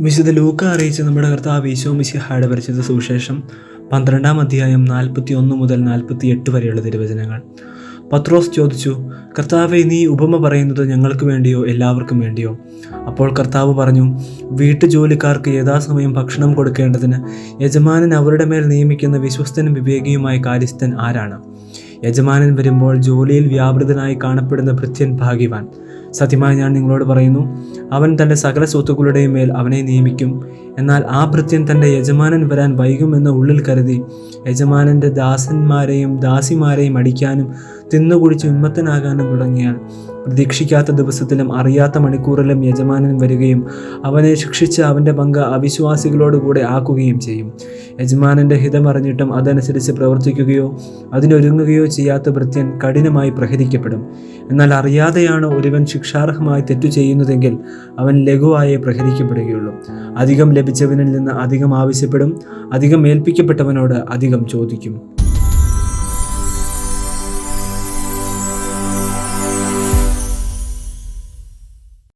വിശുദ്ധ ലൂക്ക അറിയിച്ച നമ്മുടെ കർത്താവ് ഈശോ മിശിഹായുടെ സുവിശേഷം പന്ത്രണ്ടാം അധ്യായം നാൽപ്പത്തി ഒന്ന് മുതൽ നാൽപ്പത്തി എട്ട് വരെയുള്ള തിരുവചനങ്ങൾ. പത്രോസ് ചോദിച്ചു കർത്താവെ നീ ഉപമ പറയുന്നത് ഞങ്ങൾക്ക് വേണ്ടിയോ എല്ലാവർക്കും വേണ്ടിയോ? അപ്പോൾ കർത്താവ് പറഞ്ഞു വീട്ടുജോലിക്കാർക്ക് യഥാസമയം ഭക്ഷണം കൊടുക്കേണ്ടതിന് യജമാനൻ അവരുടെ മേൽ നിയമിക്കുന്ന വിശ്വസ്തനും വിവേകിയുമായ കാര്യസ്ഥൻ ആരാണ്? യജമാനൻ വരുമ്പോൾ ജോലിയിൽ വ്യാപൃതനായി കാണപ്പെടുന്ന ഭൃത്യൻ ഭാഗ്യവാൻ. സത്യമായി ഞാൻ നിങ്ങളോട് പറയുന്നു അവൻ തന്റെ സകല സ്വത്തുക്കളുടെയും മേൽ അവനെ നിയമിക്കും. എന്നാൽ ആ ഭൃത്യൻ തന്റെ യജമാനൻ വരാൻ വൈകുമെന്ന ഉള്ളിൽ കരുതി യജമാനന്റെ ദാസന്മാരെയും ദാസിമാരെയും അടിക്കാനും തിന്നുകുടിച്ച് ഉന്മത്തനാകാനും തുടങ്ങിയാൽ പ്രതീക്ഷിക്കാത്ത ദിവസത്തിലും അറിയാത്ത മണിക്കൂറിലും യജമാനൻ വരികയും അവനെ ശിക്ഷിച്ച് അവന്റെ പങ്ക് അവിശ്വാസികളോടുകൂടെ ആക്കുകയും ചെയ്യും. യജമാനന്റെ ഹിതമറിഞ്ഞിട്ടും അതനുസരിച്ച് പ്രവർത്തിക്കുകയോ അതിനൊരുങ്ങുകയോ ചെയ്യാത്ത ഭൃത്യൻ കഠിനമായി പ്രഹരിക്കപ്പെടും. എന്നാൽ അറിയാതെയാണ് ഒരുവൻ ശിക്ഷാർഹമായി തെറ്റു ചെയ്യുന്നതെങ്കിൽ അവൻ ലഘുവായേ പ്രഹരിക്കപ്പെടുകയുള്ളൂ. അധികം ലഭിച്ചവനിൽ നിന്ന് അധികം ആവശ്യപ്പെടും അധികം ഏൽപ്പിക്കപ്പെട്ടവനോട് അധികം ചോദിക്കും.